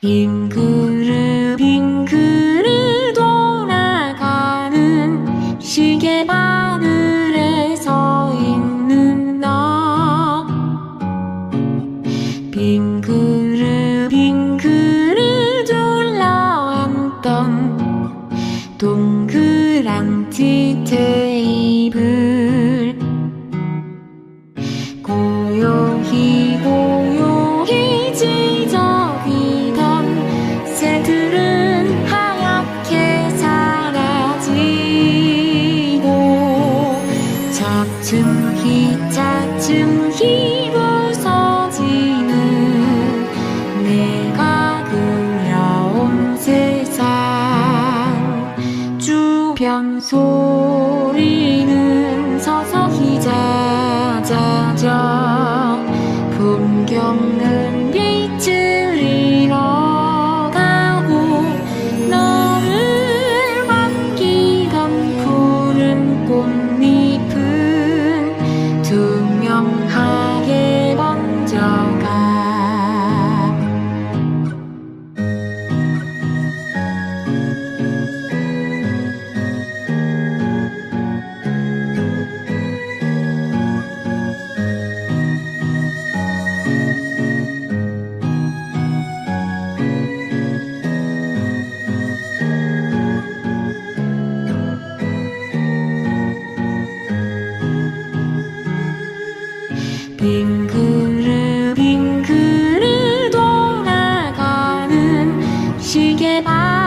빈 그릇 돌아가는 시계 바늘에 서 있는 그릇 빈 그릇 둘러앉던 동그란 티 테이블 새들은 하얗게 사라지고 차츰히 차츰히 부서지는 내가 그려온 세상. 주변 소리는 서서히 잦아져 你。 빙그르 빙그르 돌아가는 시계 방